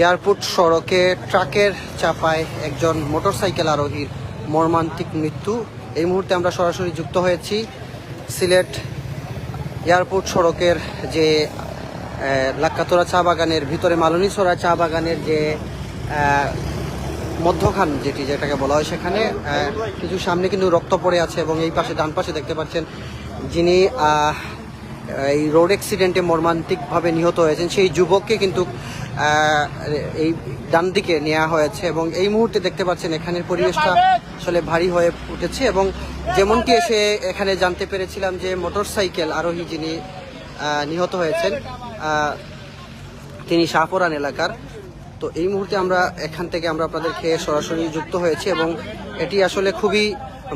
Airport সড়কে ট্রাকের চাপায় একজন মোটরসাইকেল আরোহীর মর্মান্তিক মৃত্যু। এই মুহূর্তে আমরা সরাসরি যুক্ত হয়েছি সিলেট এয়ারপোর্ট সড়কের যে লাক্কাতোরা চা বাগানের ভিতরে মালনীছড়া চা বাগানের যে মধ্যখান যেটি, যেটাকে বলা হয় সেখানে কিছু সামনে কিন্তু রক্ত পড়ে আছে এবং এই পাশে, ডান পাশে দেখতে পাচ্ছেন যিনি এই রোড অ্যাক্সিডেন্টে মর্মান্তিকভাবে নিহত হয়েছেন। সেই যুবককে কিন্তু এই ডান দিকে নেওয়া হয়েছে এবং এই মুহূর্তে দেখতে পাচ্ছেন এখানের পরিবেশটা আসলে ভারী হয়ে উঠেছে এবং যেমনটি এসে এখানে জানতে পেরেছিলাম যে মোটরসাইকেল আরোহী যিনি নিহত হয়েছেন তিনি শাহপুরান এলাকার। তো এই মুহূর্তে আমরা এখান থেকে আমরা আপনাদেরকে সরাসরি যুক্ত হয়েছি এবং এটি আসলে খুবই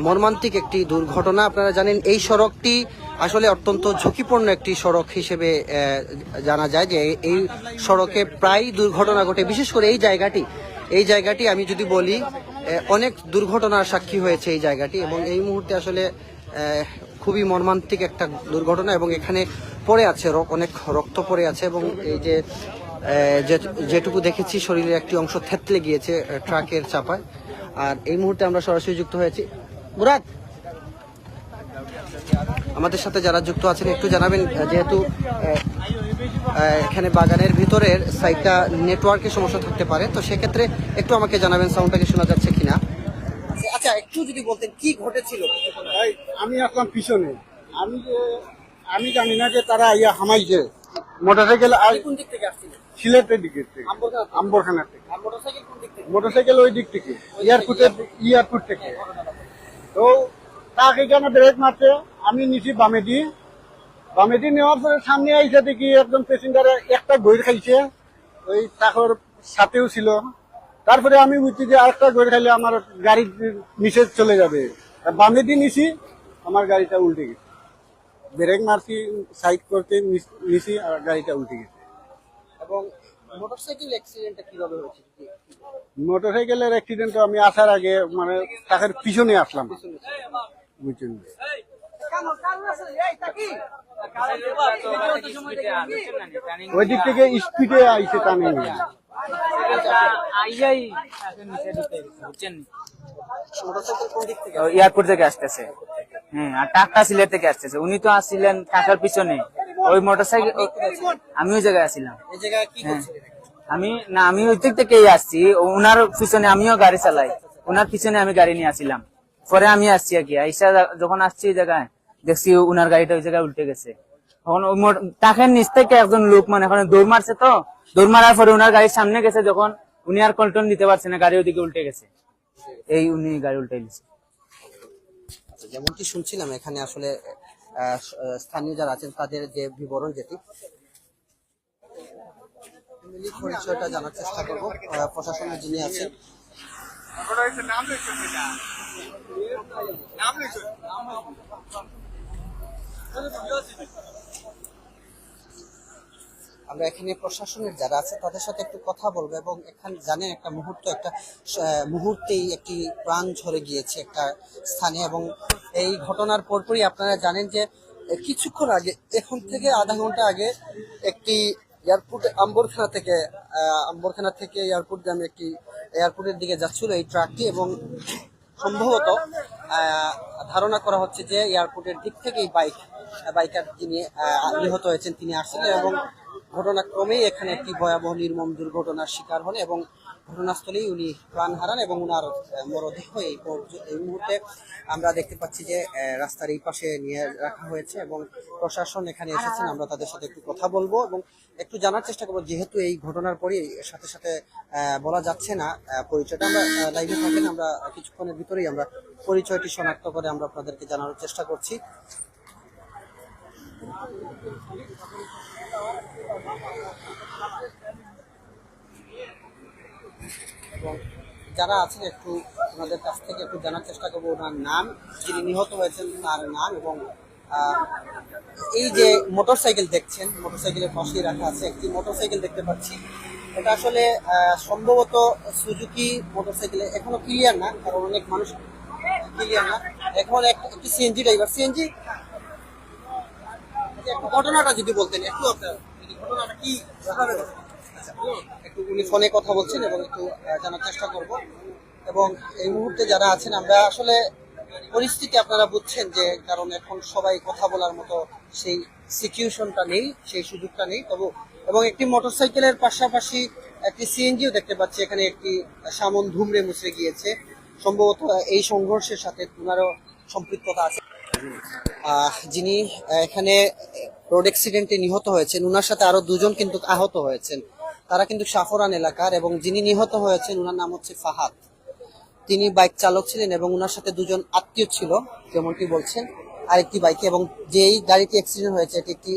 মর্মান্তিক একটি দুর্ঘটনা। আপনারা জানেন, এই সড়কটি আসলে অত্যন্ত ঝুঁকিপূর্ণ একটি সড়ক হিসেবে জানা যায় যে এই সড়কে প্রায় দুর্ঘটনা ঘটে। বিশেষ করে এই জায়গাটি। এই জায়গাটি আমি যদি বলি অনেক দুর্ঘটনার সাক্ষী হয়েছে এই জায়গাটি এবং এই মুহূর্তে আসলে খুবই মর্মান্তিক একটা দুর্ঘটনা এবং এখানে পড়ে আছে অনেক রক্ত পড়ে আছে এবং এই যে যেটুকু দেখেছি, শরীরের একটি অংশ থেতলে গিয়েছে ট্রাকের চাপায়। আর এই মুহূর্তে আমরা সরাসরি যুক্ত হয়েছি। মুরাদ। আমাদের সাথে যারা যুক্ত আছেন একটু জানাবেন যেহেতু এখানে বাগানের ভিতরের সাইডটা নেটওয়ার্কের সমস্যা থাকতে পারে তো সেক্ষেত্রে একটু আমাকে জানাবেন সাউন্ডটাকে শোনা যাচ্ছে কিনা? আচ্ছা একটু যদি বলতেন কি ঘটেছিল? ভাই আমি আসলাম পিছনে। আমি যে আমি জানি না যে তারা ইয়া হামাইছে। মোটরসাইকেল আর কোন দিক থেকে আসছিলেন? সিলেটের দিকে থেকে। আম্বরখানা থেকে? আম্বরখানা থেকে। আর মোটরসাইকেল কোন দিক থেকে? মোটরসাইকেল ওই দিক থেকে। এয়ারপোর্টের এয়ারপোর্ট থেকে। তো তাকে এখানে ব্রেক মারছে? আমি নিচি বামে দি বামে দি নেওয়ার পরে সামনে আইসে দেখি একজন প্যাসেঞ্জারে একটা গৈর খাইছে। ওই তাকর সাথেও ছিল। তারপরে আমি বুঝছি যে আরেকটা গৈর খাইলে আমার গাড়ি নিচে চলে যাবে। আর বামে দি নিছি, আমার গাড়িটা উল্টে গেছে। ব্রেক মারছি সাইড করতে নিছি আর গাড়িটা উল্টে গেছে। এবং মোটরসাইকেল অ্যাক্সিডেন্টটা কীভাবে হয়েছে? মোটরসাইকেলের অ্যাক্সিডেন্ট আমি আসার আগে মানে তাকের পিছনে আসলাম। বুঝছেন? ওই দিক থেকে স্পিডে আইসে টানে নিয়ে। মোটরসাইকেল কোন দিক থেকে এয়ারপোর্ট থেকে আসতেছে। হ্যাঁ আর সিলেট থেকে আসতেছে। উনি তো আসছিলেন টাকার পিছনে। ওই মোটরসাইকেল আমি ওই জায়গায় আসছিলাম। আমি, না, আমি ওই দিক থেকেই আসছি। ওনার পিছনে আমিও গাড়ি চালাই। ওনার পিছনে আমি গাড়ি নিয়ে আসছিলাম। পরে আমি আসছি আর কি। আইসা যখন আসছি এই জায়গায়, দেখছি ওনার গাড়িটা ওই জায়গায় উল্টে গেছে। তখন ওই টাকার নিচ থেকে একজন লোক মানে এখন দৌড় মারছে তো, দৌড় মারার পরে ওনার গাড়ির সামনে গেছে যখন উনি আর কন্ট্রোল দিতে পারছে না, গাড়ি ওইদিকে উল্টে গেছে। এই উনি গাড়ি উল্টে গেছে যেমনটি শুনছিলাম, এখানে আসলে স্থানীয় যারা আছেন, তাদের যে বিবরণ যেটি পরিচয়টা জানার চেষ্টা করব। প্রশাসনের যিনি আছেন। আমরা এখানে প্রশাসনের যারা আছে, তাদের সাথে একটু কথা বলব এবং এখানে জানেন একটা মুহূর্ত, একটা মুহূর্তেই একটি প্রাণ ঝরে গিয়েছে একটা স্থানে এবং এই ঘটনার পরপরই আপনারা জানেন যে কিছুক্ষণ আগে, এখন থেকে আধা ঘণ্টা আগে একটি এয়ারপোর্টে আম্বরখানা থেকে আম্বরখানা থেকে এয়ারপোর্ট এয়ারপোর্টগামী একটি এয়ারপোর্টের দিকে যাচ্ছিল এই ট্রাকটি এবং সম্ভবত ধারণা করা হচ্ছে যে এয়ারপোর্টের দিক থেকেই বাইক বাইকার যিনি নিহত হয়েছেন, তিনি আসছিলেন এবং ঘটনাক্রমেই এখানে একটি ভয়াবহ নির্মম দুর্ঘটনার শিকার হন এবং ঘটনাস্থলেই উনি প্রাণ হারান এবং উনার মরদেহ এই এই মুহূর্তে আমরা দেখতে পাচ্ছি যে রাস্তার এই পাশে নিয়ে রাখা হয়েছে এবং প্রশাসন এখানে এসেছেন। আমরা তাদের সাথে একটু কথা বলব এবং একটু জানার চেষ্টা করব। যেহেতু এই ঘটনার পরেই সাথে সাথে বলা যাচ্ছে না পরিচয়টা। আমরা লাইভে থাকেন, আমরা কিছুক্ষণের ভিতরেই আমরা পরিচয়টি শনাক্ত করে আমরা আপনাদেরকে জানানোর চেষ্টা করছি। এবং যারা আছেন একটু ওনাদের কাছ থেকে একটু জানার চেষ্টা করব ওনার নাম, যিনি নিহত হয়েছেন তার নাম এবং এই যে মোটরসাইকেল দেখছেন, মোটরসাইকেলের পাশেই রাখা আছে একটি মোটরসাইকেল দেখতে পাচ্ছি। এটা আসলে সম্ভবত সুজুকি মোটর মোটরসাইকেলে, এখনও ক্লিয়ার না, কারণ অনেক মানুষ ক্লিয়ার না। এখন এক- একটি সিএনজি ড্রাইভার, সিএনজি? ঘটনাটা যদি বলতেন, একটু আপনার ঘটনাটা কি একটু উনি ফোনে কথা বলছেন এবং একটু জানার চেষ্টা করব। এবং এই মুহূর্তে যারা আছেন, আমরা আসলে পরিস্থিতি আপনারা বুঝছেন যে কারণ এখন সবাই কথা বলার মতো সেই সিচুয়েশনটা নেই, সেই সুযোগটা নেই। তবু, এবং একটি মোটরসাইকেলের পাশাপাশি একটি সিএনজিও দেখতে পাচ্ছি, এখানে একটি সামন ধুমড়ে মুচড়ে গিয়েছে। সম্ভবত এই সংঘর্ষের সাথে ওনারও সম্পৃক্ততা আছে। যিনি এখানে রোড অ্যাক্সিডেন্টে নিহত হয়েছেন ওনার সাথে আরও দুজন কিন্তু আহত হয়েছেন। তারা কিন্তু সাফরান এলাকার এবং যিনি নিহত হয়েছেন ওনার নাম হচ্ছে ফাহাদ। তিনি বাইক চালক ছিলেন এবং ওনার সাথে দুজন আত্মীয় ছিল, যেমনটি বলছেন। আরেকটি বাইকে এবং যেই গাড়িটি অ্যাক্সিডেন্ট হয়েছে, এটি একটি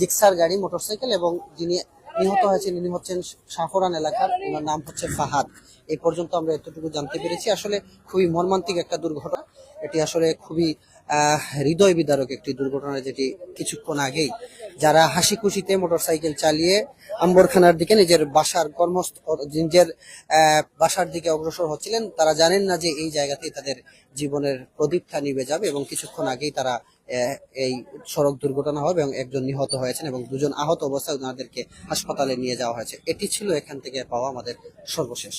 জিক্সার গাড়ি, মোটরসাইকেল এবং যিনি নিহত হয়েছেন, ইনি হচ্ছেন সাফরান এলাকার ওনার নাম হচ্ছে ফাহাদ। এই পর্যন্ত আমরা এতটুকু জানতে পেরেছি। আসলে খুবই মর্মান্তিক একটা দুর্ঘটনা। এটি আসলে খুবই হৃদয় বিদারক একটি দুর্ঘটনা যেটি কিছুক্ষণ আগেই যারা হাসি খুশিতে মোটরসাইকেল চালিয়ে আম্বরখানার দিকে নিজের বাসার কর্মস্থ নিজের বাসার দিকে অগ্রসর হচ্ছিলেন, তারা জানেন না যে এই জায়গাতেই তাদের জীবনের প্রদীপটা নিভে যাবে এবং কিছুক্ষণ আগেই তারা এই সড়ক দুর্ঘটনা হবে এবং একজন নিহত হয়েছেন এবং দুজন আহত অবস্থায় ওনাদেরকে হাসপাতালে নিয়ে যাওয়া হয়েছে। এটি ছিল এখান থেকে পাওয়া আমাদের সর্বশেষ।